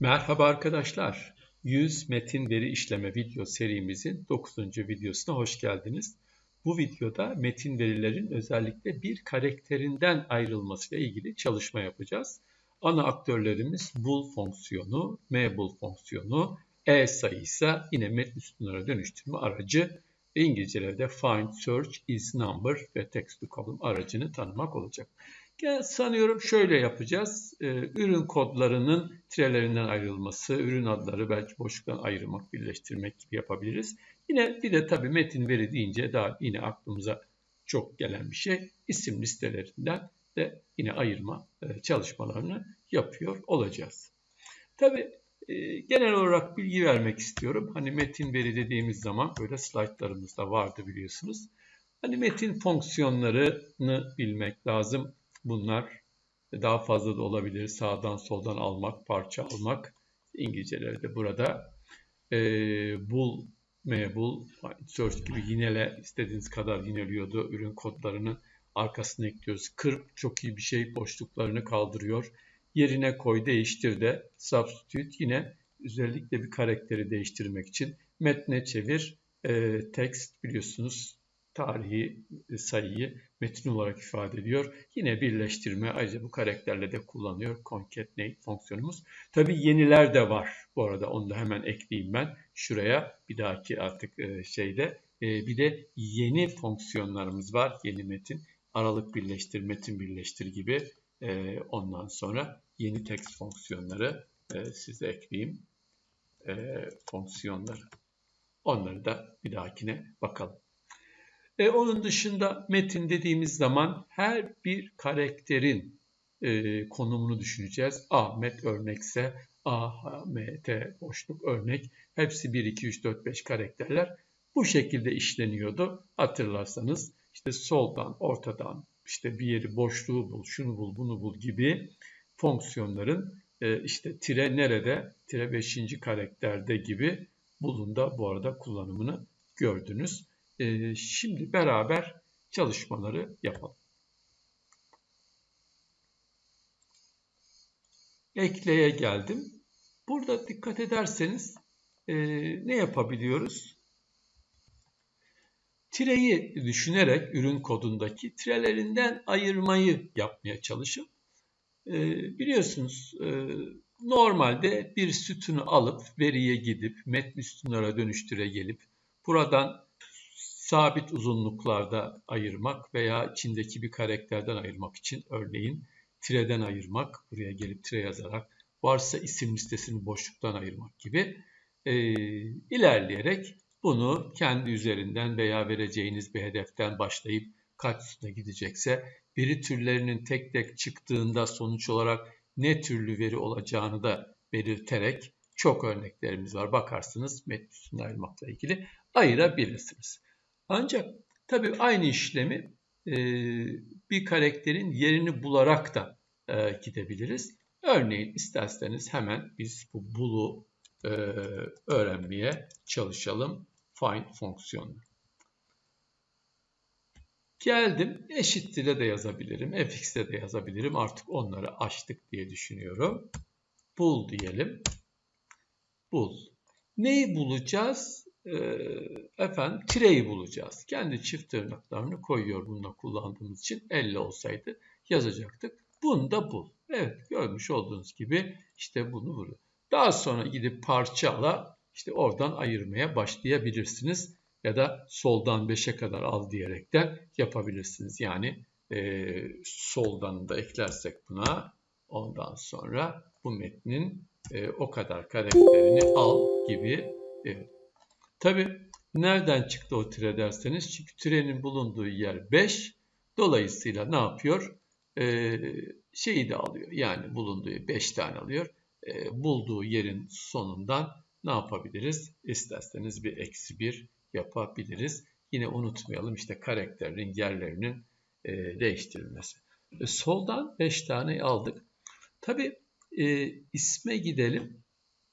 Merhaba arkadaşlar. 100 metin veri işleme video serimizin 9. videosuna hoş geldiniz. Bu videoda metin verilerin özellikle bir karakterinden ayrılması ile ilgili çalışma yapacağız. Ana aktörlerimiz bool fonksiyonu, mbool fonksiyonu, e sayı ise yine metin sütunlara dönüştürme aracı ve İngilizce'de find, search, is number ve text to column aracını tanımak olacak. Sanıyorum şöyle yapacağız. Ee, ürün kodlarının tirelerinden ayrılması, ürün adları belki boşluktan ayırmak, birleştirmek gibi yapabiliriz. Yine bir de tabii metin veri deyince daha yine aklımıza çok gelen bir şey. isim listelerinden de yine ayırma e, çalışmalarını yapıyor olacağız. Tabii e, genel olarak bilgi vermek istiyorum. Hani metin veri dediğimiz zaman böyle slaytlarımızda vardı biliyorsunuz. Hani metin fonksiyonlarını bilmek lazım. Bunlar daha fazla da olabilir. Sağdan soldan almak, parça almak. İngilizceleri de burada. E, bul, mebul, search gibi yinele istediğiniz kadar yineliyordu. Ürün kodlarını arkasına ekliyoruz. Kırp çok iyi bir şey. Boşluklarını kaldırıyor. Yerine koy, değiştir de substitute yine özellikle bir karakteri değiştirmek için metne çevir, e, text biliyorsunuz tarihi e, sayıyı metin olarak ifade ediyor. Yine birleştirme ayrıca bu karakterle de kullanıyor concatenate fonksiyonumuz. Tabi yeniler de var bu arada onu da hemen ekleyeyim ben şuraya bir dahaki artık e, şeyde. E, bir de yeni fonksiyonlarımız var yeni metin aralık birleştir metin birleştir gibi ondan sonra yeni text fonksiyonları size ekleyeyim fonksiyonları. Onları da bir dahakine bakalım. E, onun dışında metin dediğimiz zaman her bir karakterin e, konumunu düşüneceğiz. Ahmet örnekse A, H, M, T boşluk örnek. Hepsi 1, 2, 3, 4, 5 karakterler. Bu şekilde işleniyordu. Hatırlarsanız işte soldan, ortadan, işte bir yeri boşluğu bul, şunu bul, bunu bul gibi fonksiyonların e, işte tire nerede, tire 5. karakterde gibi bulunda bu arada kullanımını gördünüz. E, şimdi beraber çalışmaları yapalım. Ekleye geldim. Burada dikkat ederseniz e, ne yapabiliyoruz? Tireyi düşünerek ürün kodundaki tirelerinden ayırmayı yapmaya çalışıp e, biliyorsunuz e, normalde bir sütunu alıp veriye gidip metni sütunlara dönüştüre gelip buradan sabit uzunluklarda ayırmak veya içindeki bir karakterden ayırmak için örneğin tireden ayırmak, buraya gelip tire yazarak varsa isim listesini boşluktan ayırmak gibi e, ilerleyerek bunu kendi üzerinden veya vereceğiniz bir hedeften başlayıp kaç üstüne gidecekse veri türlerinin tek tek çıktığında sonuç olarak ne türlü veri olacağını da belirterek çok örneklerimiz var. Bakarsınız metni ayırmakla ilgili ayırabilirsiniz. Ancak tabii aynı işlemi e, bir karakterin yerini bularak da e, gidebiliriz. Örneğin isterseniz hemen biz bu bool'u e, öğrenmeye çalışalım. Find fonksiyonu. Geldim. Eşittir'e de yazabilirim. fx'e de yazabilirim. Artık onları açtık diye düşünüyorum. Bool diyelim. Bool. Neyi bulacağız? Ee, efendim tireyi bulacağız. Kendi çift tırnaklarını koyuyor bununla kullandığımız için. Elle olsaydı yazacaktık. Bunu da bul. Evet görmüş olduğunuz gibi işte bunu vuruyor. Daha sonra gidip parçala işte oradan ayırmaya başlayabilirsiniz. Ya da soldan 5'e kadar al diyerekten yapabilirsiniz. Yani e, soldan da eklersek buna ondan sonra bu metnin e, o kadar karakterini al gibi evet, Tabi nereden çıktı o tire derseniz çünkü tirenin bulunduğu yer 5. Dolayısıyla ne yapıyor? Ee, şeyi de alıyor. Yani bulunduğu 5 tane alıyor. Ee, bulduğu yerin sonundan ne yapabiliriz? İsterseniz bir eksi 1 yapabiliriz. Yine unutmayalım işte karakterin yerlerinin e, değiştirilmesi. E, soldan 5 tane aldık. Tabi e, isme gidelim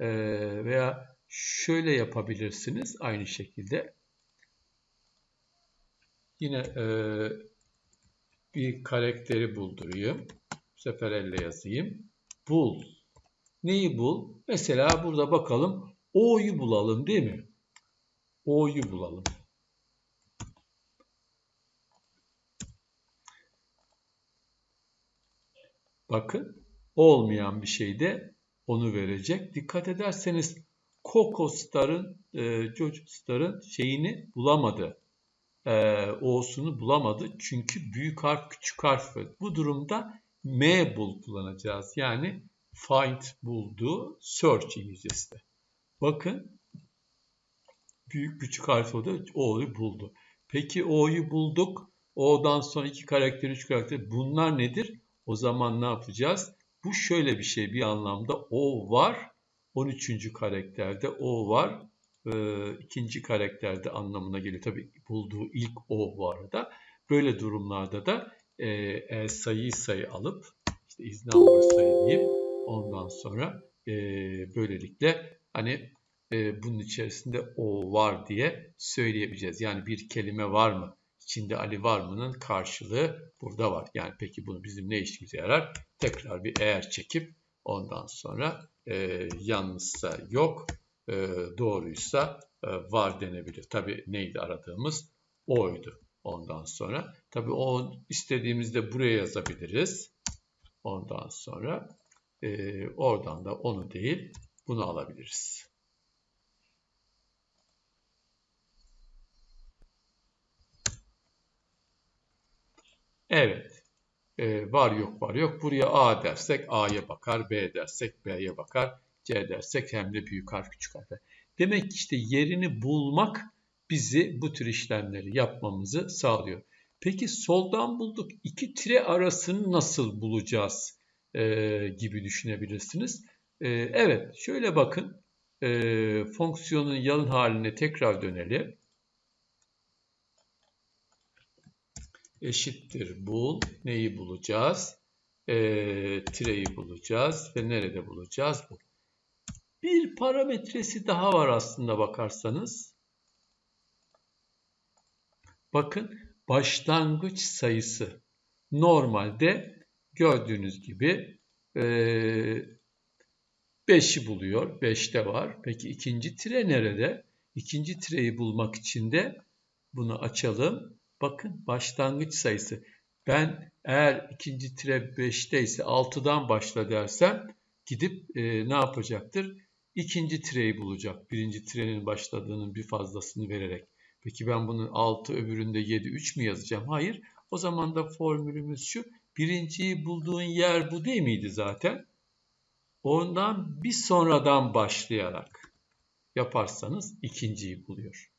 e, veya şöyle yapabilirsiniz aynı şekilde. Yine e, bir karakteri buldurayım. Bu sefer elle yazayım. Bul Neyi bul? Mesela burada bakalım O'yu bulalım değil mi? O'yu bulalım. Bakın olmayan bir şeyde onu verecek. Dikkat ederseniz Coco Star'ın, e, Jojo Star'ın şeyini bulamadı. E, O'sunu bulamadı. Çünkü büyük harf küçük harf. Bu durumda M bul kullanacağız. Yani find buldu search İngilizcesi de. Bakın büyük küçük harf o da O'yu buldu. Peki O'yu bulduk. O'dan sonra iki karakter, üç karakter. Bunlar nedir? O zaman ne yapacağız? Bu şöyle bir şey bir anlamda O var. 13. karakterde O var. E, ikinci karakterde anlamına geliyor. Tabi bulduğu ilk O bu arada. Böyle durumlarda da e, e, sayıyı sayı alıp işte is number sayı ondan sonra e, böylelikle hani e, bunun içerisinde O var diye söyleyebileceğiz. Yani bir kelime var mı? içinde Ali var mı'nın karşılığı burada var. Yani peki bunu bizim ne işimize yarar? Tekrar bir eğer çekip ondan sonra e, yanlışsa yok, e, doğruysa e, var denebilir. Tabi neydi aradığımız? O'ydu ondan sonra. Tabi o istediğimizde buraya yazabiliriz. Ondan sonra e, oradan da onu değil bunu alabiliriz. Evet. Ee, var yok var yok. Buraya A dersek A'ya bakar. B dersek B'ye bakar. C dersek hem de büyük harf küçük harf. Demek ki işte yerini bulmak bizi bu tür işlemleri yapmamızı sağlıyor. Peki soldan bulduk. iki tire arasını nasıl bulacağız ee, gibi düşünebilirsiniz. Ee, evet şöyle bakın. Ee, fonksiyonun yalın haline tekrar dönelim. Eşittir bul. Neyi bulacağız? E, tireyi bulacağız ve nerede bulacağız? Bu. Bir parametresi daha var aslında bakarsanız. Bakın başlangıç sayısı. Normalde gördüğünüz gibi e, 5'i buluyor. 5'te var. Peki ikinci tire nerede? İkinci tireyi bulmak için de bunu açalım. Bakın başlangıç sayısı. Ben eğer ikinci tire 5'te ise 6'dan başla dersem gidip e, ne yapacaktır? İkinci tireyi bulacak. Birinci trenin başladığının bir fazlasını vererek. Peki ben bunun 6 öbüründe 7 3 mi yazacağım? Hayır. O zaman da formülümüz şu. Birinciyi bulduğun yer bu değil miydi zaten? Ondan bir sonradan başlayarak yaparsanız ikinciyi buluyor.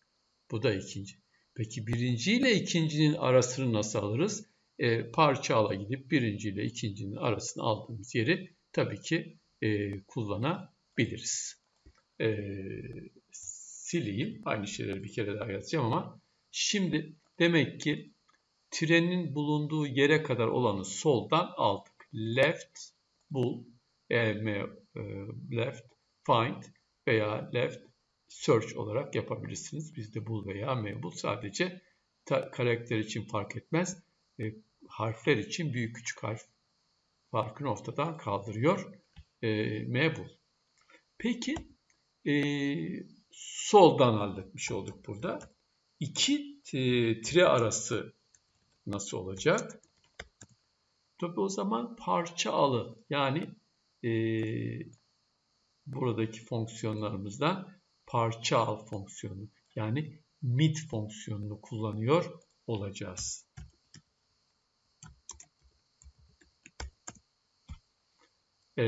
Bu da ikinci. Peki birinci ile ikincinin arasını nasıl alırız? E, parça ala gidip birinci ile ikincinin arasını aldığımız yeri tabii ki e, kullanabiliriz. E, sileyim. Aynı şeyleri bir kere daha yazacağım ama şimdi demek ki trenin bulunduğu yere kadar olanı soldan aldık. Left, bul, e, e left, find veya left, search olarak yapabilirsiniz. Bizde bul veya mebul sadece karakter için fark etmez. E, harfler için büyük küçük harf farkını ortadan kaldırıyor. E, mebul. Peki e, soldan halletmiş olduk burada. İki e, tire arası nasıl olacak? Tabi o zaman parça alı yani e, buradaki fonksiyonlarımızdan parça al fonksiyonu yani mid fonksiyonunu kullanıyor olacağız. Ee,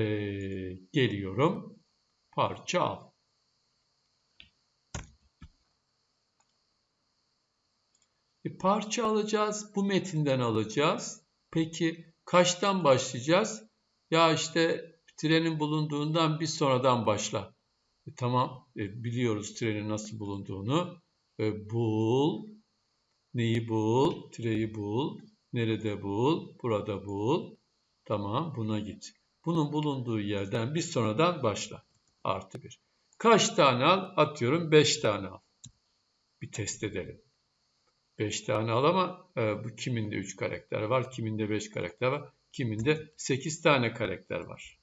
geliyorum. Parça al. E, parça alacağız. Bu metinden alacağız. Peki kaçtan başlayacağız? Ya işte trenin bulunduğundan bir sonradan başla. E, tamam e, biliyoruz trenin nasıl bulunduğunu. E, bul. Neyi bul? Tireyi bul. Nerede bul? Burada bul. Tamam buna git. Bunun bulunduğu yerden bir sonradan başla. Artı bir. Kaç tane al? Atıyorum 5 tane al. Bir test edelim. 5 tane al ama e, bu kiminde 3 karakter var, kiminde 5 karakter var, kiminde 8 tane karakter var.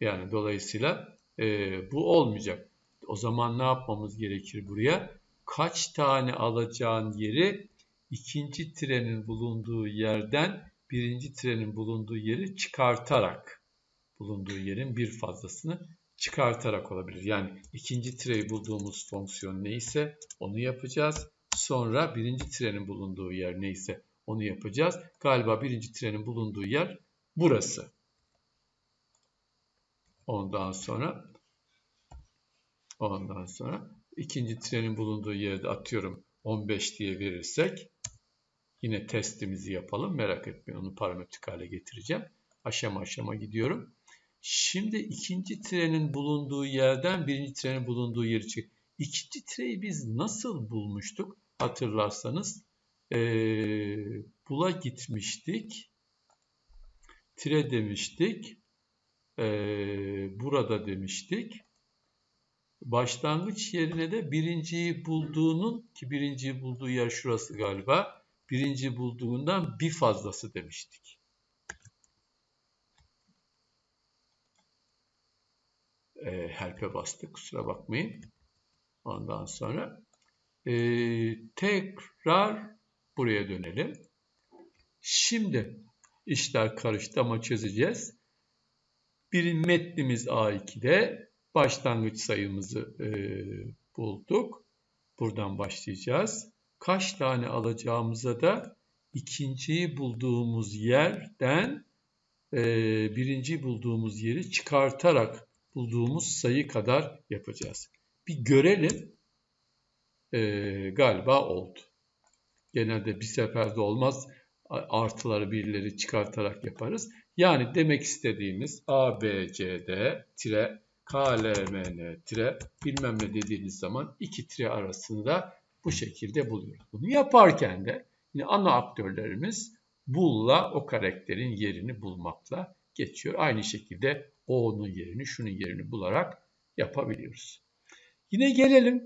Yani dolayısıyla e, bu olmayacak. O zaman ne yapmamız gerekir buraya? Kaç tane alacağın yeri ikinci trenin bulunduğu yerden birinci trenin bulunduğu yeri çıkartarak bulunduğu yerin bir fazlasını çıkartarak olabilir. Yani ikinci tireyi bulduğumuz fonksiyon neyse onu yapacağız. Sonra birinci trenin bulunduğu yer neyse onu yapacağız. Galiba birinci trenin bulunduğu yer burası. Ondan sonra ondan sonra ikinci trenin bulunduğu yerde atıyorum 15 diye verirsek yine testimizi yapalım. Merak etmeyin onu parametrik hale getireceğim. Aşama aşama gidiyorum. Şimdi ikinci trenin bulunduğu yerden birinci trenin bulunduğu yeri çık. İkinci treyi biz nasıl bulmuştuk? Hatırlarsanız ee, bula gitmiştik. Tire demiştik. Ee, burada demiştik. Başlangıç yerine de birinciyi bulduğunun ki birinciyi bulduğu yer şurası galiba. Birinci bulduğundan bir fazlası demiştik. e, help'e bastık. Kusura bakmayın. Ondan sonra e, tekrar buraya dönelim. Şimdi işler karıştı ama çözeceğiz. Bir metnimiz A2'de başlangıç sayımızı e, bulduk. Buradan başlayacağız. Kaç tane alacağımıza da ikinciyi bulduğumuz yerden e, birinci bulduğumuz yeri çıkartarak bulduğumuz sayı kadar yapacağız. Bir görelim. Ee, galiba oldu. Genelde bir seferde olmaz. Artıları birileri çıkartarak yaparız. Yani demek istediğimiz A, B, C, D, tire, K, L, M, N, tire, bilmem ne dediğiniz zaman iki tire arasında bu şekilde buluyoruz. Bunu yaparken de yine ana aktörlerimiz bulla o karakterin yerini bulmakla geçiyor. Aynı şekilde o'nun yerini, şunun yerini bularak yapabiliyoruz. Yine gelelim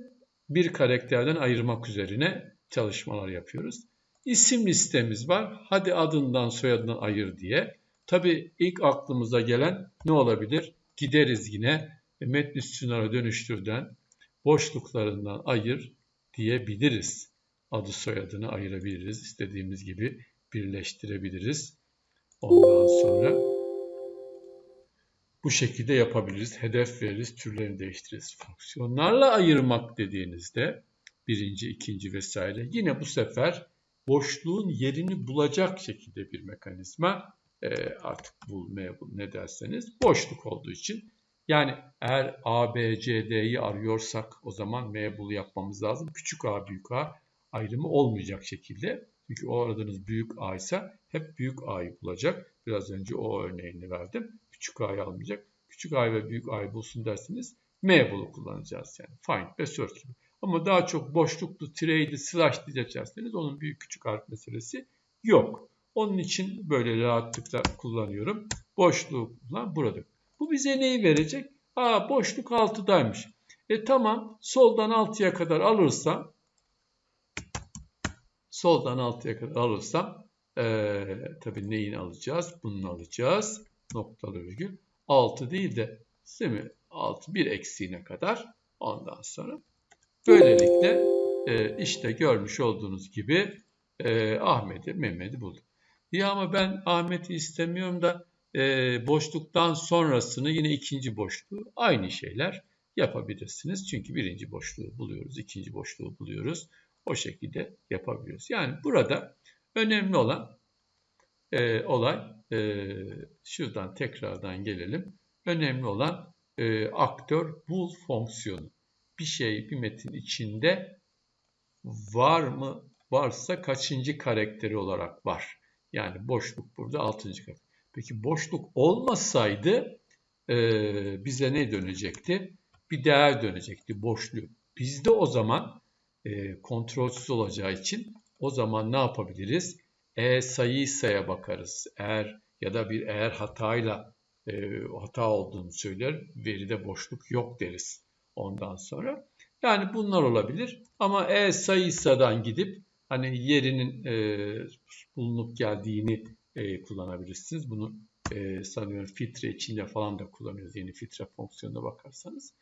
bir karakterden ayırmak üzerine çalışmalar yapıyoruz. İsim listemiz var. Hadi adından soyadından ayır diye. Tabi ilk aklımıza gelen ne olabilir? Gideriz yine metni sütunlara dönüştürden boşluklarından ayır diyebiliriz. Adı soyadını ayırabiliriz. İstediğimiz gibi birleştirebiliriz. Ondan sonra bu şekilde yapabiliriz. Hedef veririz, türlerini değiştiririz. Fonksiyonlarla ayırmak dediğinizde birinci, ikinci vesaire yine bu sefer boşluğun yerini bulacak şekilde bir mekanizma e, artık bulmaya ne derseniz boşluk olduğu için yani eğer A, B, C, D'yi arıyorsak o zaman M yapmamız lazım. Küçük A, büyük A ayrımı olmayacak şekilde. Çünkü o aradığınız büyük A ise hep büyük A'yı bulacak. Biraz önce o örneğini verdim küçük a'yı almayacak. Küçük a ve büyük a'yı bulsun derseniz m kullanacağız yani. Find ve search gibi. Ama daha çok boşluklu, tireydi, slash diyecekseniz onun büyük küçük harf meselesi yok. Onun için böyle rahatlıkla kullanıyorum. Boşluğu kullan burada. Bu bize neyi verecek? Aa boşluk 6'daymış. E tamam soldan 6'ya kadar alırsam soldan 6'ya kadar alırsam ee, tabii neyin alacağız? Bunun alacağız noktalı virgül 6 değil de değil mi? 6 bir eksiğine kadar ondan sonra böylelikle e, işte görmüş olduğunuz gibi e, Ahmet'i Mehmet'i buldum. Ya ama ben Ahmet'i istemiyorum da e, boşluktan sonrasını yine ikinci boşluğu aynı şeyler yapabilirsiniz. Çünkü birinci boşluğu buluyoruz, ikinci boşluğu buluyoruz. O şekilde yapabiliyoruz. Yani burada önemli olan e, olay e, şuradan tekrardan gelelim. Önemli olan e, aktör bul fonksiyonu. Bir şey bir metin içinde var mı? Varsa kaçıncı karakteri olarak var? Yani boşluk burada altıncı karakter. Peki boşluk olmasaydı e, bize ne dönecekti? Bir değer dönecekti boşluğu. Bizde o zaman e, kontrolsüz olacağı için o zaman ne yapabiliriz? E sayısaya bakarız. Eğer ya da bir eğer hatayla e, hata olduğunu söyler, veride boşluk yok deriz ondan sonra. Yani bunlar olabilir ama e sayısadan gidip hani yerinin e, bulunup geldiğini e, kullanabilirsiniz. Bunu e, sanıyorum filtre içinde falan da kullanıyoruz. Yeni filtre fonksiyonuna bakarsanız.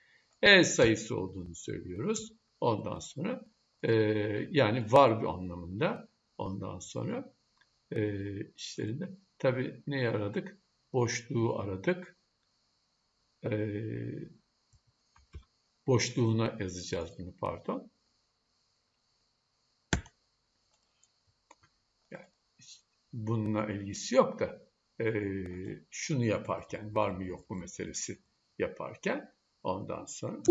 E sayısı olduğunu söylüyoruz. Ondan sonra e, yani var bir anlamında. Ondan sonra e, işlerinde. Tabi ne aradık? Boşluğu aradık. E, boşluğuna yazacağız bunu pardon. Yani bununla ilgisi yok da e, şunu yaparken var mı yok mu meselesi yaparken ondan sonra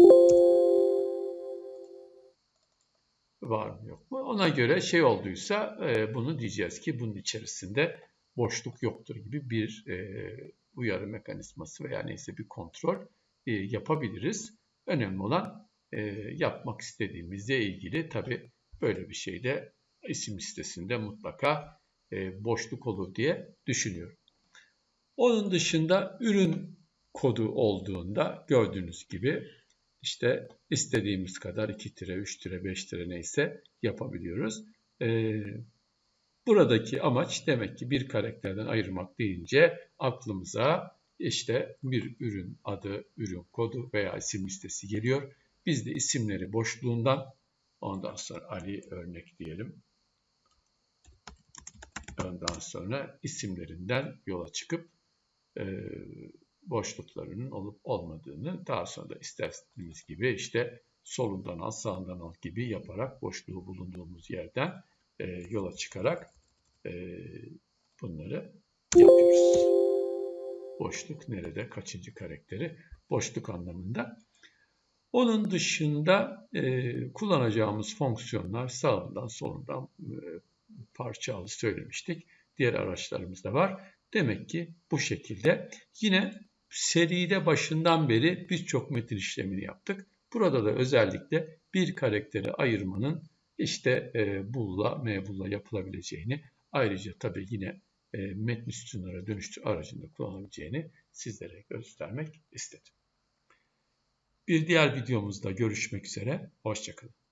var mı yok mu? Ona göre şey olduysa e, bunu diyeceğiz ki bunun içerisinde boşluk yoktur gibi bir e, uyarı mekanizması veya neyse bir kontrol e, yapabiliriz. Önemli olan e, yapmak istediğimizle ilgili tabi böyle bir şeyde isim listesinde mutlaka boşluk olur diye düşünüyorum. Onun dışında ürün kodu olduğunda gördüğünüz gibi işte istediğimiz kadar 2 tire, 3 tire, 5 tire neyse yapabiliyoruz. Ee, buradaki amaç demek ki bir karakterden ayırmak deyince aklımıza işte bir ürün adı, ürün kodu veya isim listesi geliyor. Biz de isimleri boşluğundan ondan sonra Ali örnek diyelim. Ondan sonra isimlerinden yola çıkıp e, boşluklarının olup olmadığını daha sonra da istediğimiz gibi işte solundan al sağından al gibi yaparak boşluğu bulunduğumuz yerden e, yola çıkarak e, bunları yapıyoruz. Boşluk nerede? Kaçıncı karakteri? Boşluk anlamında. Onun dışında e, kullanacağımız fonksiyonlar sağından solundan e, parçalı söylemiştik. Diğer araçlarımız da var. Demek ki bu şekilde yine seride başından beri birçok metin işlemini yaptık. Burada da özellikle bir karakteri ayırmanın işte e, bulla, mebulla yapılabileceğini ayrıca tabii yine e, metni sütunlara dönüştür aracında kullanabileceğini sizlere göstermek istedim. Bir diğer videomuzda görüşmek üzere. Hoşçakalın.